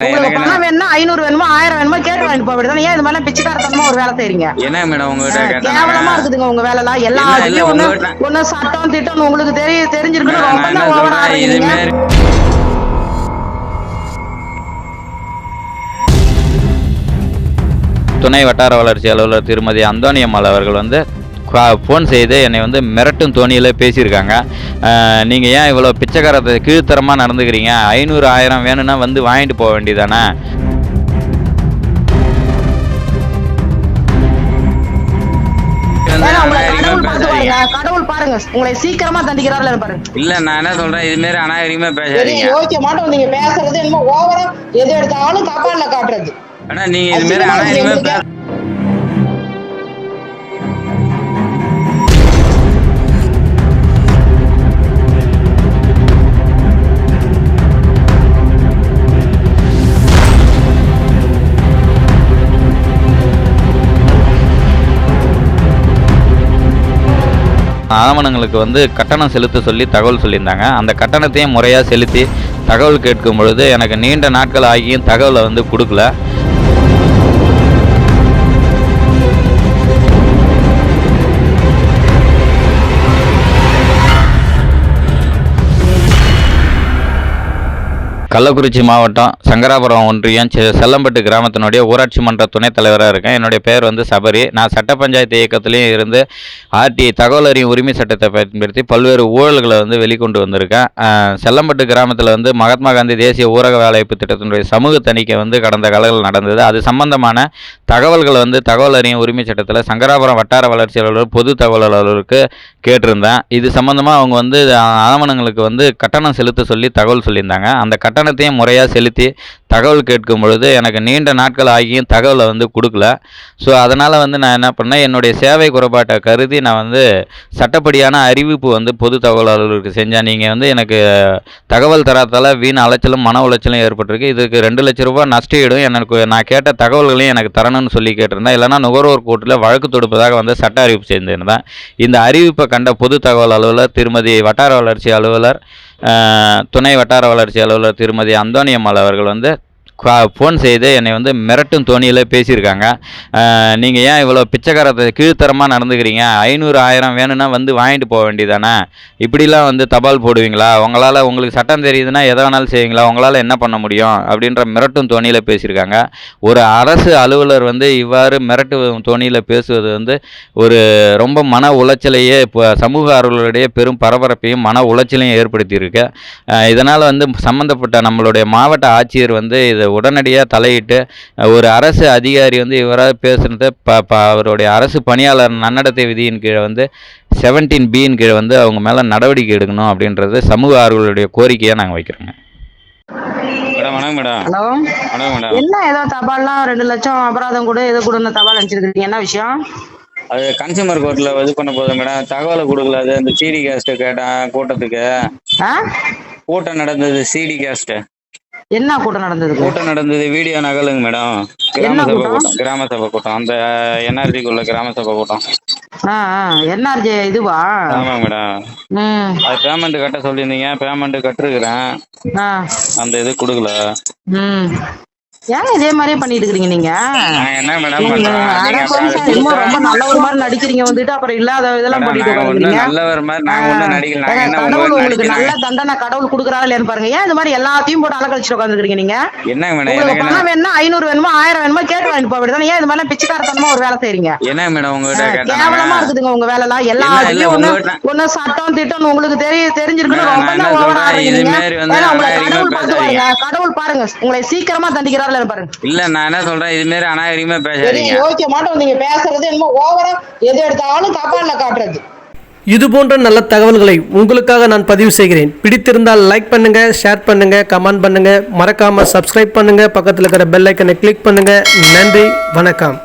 உங்களுக்கு பணம் ஐநூறு வேணுமா ஆயிரம் வேணுமா கேட்டு வாங்கிட்டு போக வேண்டியது ஏன் இது மாதிரி பிச்சைக்காரத்தனமா ஒரு வேலை செய்றீங்க? என்ன மேடம் உங்ககிட்ட கேவலமா கேட்டாங்க இருக்குதுங்க உங்க வேலை எல்லாம் எல்லா இதுலயும் ஒண்ணு ஒண்ணு சட்டம் திட்டம் உங்களுக்கு தெரிய தெரிஞ்சிருக்கணும் ரொம்ப தான் ஓவரா இருக்கீங்க துணை வட்டார வளர்ச்சி அலுவலர் திருமதி அந்தோனியம்மாள் அவர்கள் வந்து ஃபோன் செய்து என்னை வந்து மிரட்டும் தோணியில் பேசியிருக்காங்க. நீங்கள் ஏன் இவ்வளோ பிச்சைக்காரத்தை கீழ்த்தரமாக நடந்துக்கிறீங்க? ஐநூறு ஆயிரம் வேணும்னா வந்து வாங்கிட்டு போக வேண்டியதானே கடவுள் பாருங்க. கடவுள் பாருங்க. உங்களை சீக்கிரமா தண்டிக்கிறாருல பாருங்க. இல்ல நான் என்ன சொல்றேன்? இது மாதிரி அநாகரிகமா பேசாதீங்க. யோசிக்க மாட்டோம். நீங்க பேசுறது என்னமோ ஓவரா. எது எடுத்தாலும் தப்பால காட்டுறது. ஆனா நீங்க இது மாதிரி அநாகரிகமா. பேச ஆவணங்களுக்கு வந்து கட்டணம் செலுத்த சொல்லி தகவல் சொல்லியிருந்தாங்க. அந்த கட்டணத்தையும் முறையாக செலுத்தி தகவல் கேட்கும் பொழுது எனக்கு நீண்ட நாட்கள் ஆகியும் தகவலை வந்து கொடுக்கல. கள்ளக்குறிச்சி மாவட்டம் சங்கராபுரம் ஒன்றியம் செ- செல்லம்பட்டு கிராமத்தினுடைய ஊராட்சி மன்ற துணைத் தலைவராக இருக்கேன். என்னுடைய பெயர் வந்து சபரி. நான் சட்ட பஞ்சாயத்து இயக்கத்திலையும் இருந்து ஆர்டி தகவல் அறியும் உரிமை சட்டத்தை பயன்படுத்தி பல்வேறு ஊழல்களை வந்து வெளிக்கொண்டு வந்திருக்கேன். செல்லம்பட்டு கிராமத்தில் வந்து மகாத்மா காந்தி தேசிய ஊரக வேலைவாய்ப்பு திட்டத்தினுடைய சமூக தணிக்கை வந்து கடந்த காலங்கள் நடந்தது. அது சம்பந்தமான தகவல்களை வந்து தகவல் அறியும் உரிமை சட்டத்தில் சங்கராபுரம் வட்டார வளர்ச்சி அலுவலர் பொது தகவல் அலுவலருக்கு கேட்டிருந்தேன். இது சம்பந்தமாக அவங்க வந்து ஆவணங்களுக்கு வந்து கட்டணம் செலுத்த சொல்லி தகவல் சொல்லியிருந்தாங்க. அந்த கட்டணத்தையும் முறையாக செலுத்தி தகவல் கேட்கும் பொழுது எனக்கு நீண்ட நாட்கள் ஆகியும் தகவலை வந்து கொடுக்கல. ஸோ அதனால் வந்து நான் என்ன பண்ணேன் என்னுடைய சேவை குறைபாட்டை கருதி நான் வந்து சட்டப்படியான அறிவிப்பு வந்து பொது தகவல் செஞ்சேன். நீங்கள் வந்து எனக்கு தகவல் தராதால வீண் அலைச்சலும் மன உளைச்சலும் ஏற்பட்டிருக்கு. இதுக்கு ரெண்டு லட்ச ரூபாய் நஷ்டஈடும் எனக்கு நான் கேட்ட தகவல்களையும் எனக்கு தரணும்னு சொல்லி கேட்டிருந்தேன். இல்லைனா நுகர்வோர் கோர்ட்டில் வழக்கு தொடுப்பதாக வந்து சட்ட அறிவிப்பு செய்திருந்தேன் இந்த அறிவிப்பை கண்ட பொது தகவல் அலுவலர் திருமதி வட்டார வளர்ச்சி அலுவலர் துணை வட்டார வளர்ச்சி அலுவலர் திருமதி அந்தோனியம்மாள் அவர்கள் வந்து ஃபோன் செய்து என்னை வந்து மிரட்டும் தோணியில் பேசியிருக்காங்க. நீங்கள் ஏன் இவ்வளோ பிச்சைக்காரத்தை கீழ்த்தரமாக நடந்துக்கிறீங்க? ஐநூறு ஆயிரம் வேணும்னா வந்து வாங்கிட்டு போக வேண்டியதானே? இப்படிலாம் வந்து தபால் போடுவீங்களா? உங்களால் உங்களுக்கு சட்டம் தெரியுதுன்னா எதை வேணாலும் செய்வீங்களா? உங்களால் என்ன பண்ண முடியும்? அப்படின்ற மிரட்டும் தோணியில் பேசியிருக்காங்க. ஒரு அரசு அலுவலர் வந்து இவ்வாறு மிரட்டு தோணியில் பேசுவது வந்து ஒரு ரொம்ப மன உளைச்சலையே இப்போ சமூக அருளுடைய பெரும் பரபரப்பையும் மன உளைச்சலையும் ஏற்படுத்தியிருக்கு. இதனால் வந்து சம்மந்தப்பட்ட நம்மளுடைய மாவட்ட ஆட்சியர் வந்து இதை உடனடியாக தலையிட்டு ஒரு அரசு அதிகாரி வந்து இவராக பேசுனதை ப ப அவருடைய அரசு பணியாளர் நன்னடத்தை விதியின் கீழே வந்து செவன்டீன் பியின் கீழே வந்து அவங்க மேலே நடவடிக்கை எடுக்கணும் அப்படின்றது சமூக ஆர்வலருடைய கோரிக்கையாக நாங்கள் வைக்கிறோங்க. மேடம் வணக்கம் மேடம். ஹலோ. என்ன ஏதோ தபால்லாம் ரெண்டு லட்சம் அபராதம் கூட ஏதோ தபால் அனுப்பிச்சிருக்கீங்க? என்ன விஷயம்? அது கன்சியூமர் கோர்ட்ல இது பண்ண போதும் மேடம். தகவலை கொடுக்கல அது அந்த சிடி கேஸ்ட் கேட்டேன் கூட்டத்துக்கு. ஆ? கூட்டம் நடந்தது சிடி கேஸ்ட் என்ன கூட்டம் நடந்தது கூட்டம் நடந்தது வீடியோ நகலுங்க மேடம். கிராம சபை கூட்டம்? கிராம சபை கூட்டம். அந்த என்ஆர்ஜிக்குள்ள கிராம சபை கூட்டம். என்ஆர்ஜே இதுவா? ஆமாங்க மேடம். அது பேமெண்ட் கட்ட சொல்லியிருந்தீங்க. பேமெண்ட் கட்டிருக்கிறேன். அந்த இது கொடுக்கல. ஏன் இதே மாதிரியே பண்ணிட்டு இருக்கீங்க நீங்க ரொம்ப நல்ல ஒரு மாதிரி நடிக்கிறீங்க வந்துட்டு அப்புறம் இல்லாத இதெல்லாம் பண்ணிட்டு கடவுள் உங்களுக்கு நல்ல தண்டனை கடவுள் கொடுக்குறாரு இல்லையான்னு பாருங்க. ஏன் இது மாதிரி எல்லாத்தையும் போட்டு அலக்கழிச்சுட்டு உட்காந்துருக்கீங்க நீங்க? மேடம் என்ன? பணம் வேணுமா ஐநூறு வேணுமா ஆயிரம் வேணுமா கேட்டு வாங்கிட்டு போக வேண்டியது ஏன் இது மாதிரி பிச்சைக்காரத்தனமா ஒரு வேலை செய்றீங்க? என்ன மேடம் உங்ககிட்ட கேவலமா இருக்குதுங்க உங்க வேலை எல்லாம் எல்லா இல்ல, இல்ல, இதுலயும் ஒண்ணு சட்டம் திட்டம் உங்களுக்கு தெரிய தெரிஞ்சிருக்கணும் மேடம், ரொம்ப கடவுள் பாருங்க உங்களை சீக்கிரமா பாருங்க இல்ல நான் என்ன சொல்றேன்? இது மாதிரி அநாகரிகமா பெரிய பேசாதீங்க யோசிக்க மாட்டோம். நீங்க பேசுறது என்னமோ ஓவரா எது எடுத்தாலும் தப்பால காட்டுறது. இது போன்ற நல்ல தகவல்களை உங்களுக்காக நான் பதிவு செய்கிறேன். பிடித்திருந்தால் லைக் பண்ணுங்க ஷேர் பண்ணுங்க கமெண்ட் பண்ணுங்க. மறக்காம சப்ஸ்கிரைப் பண்ணுங்க. பக்கத்தில் இருக்கிற பெல் ஐக்கனை கிளிக் பண்ணுங்க. நன்றி வணக்கம்.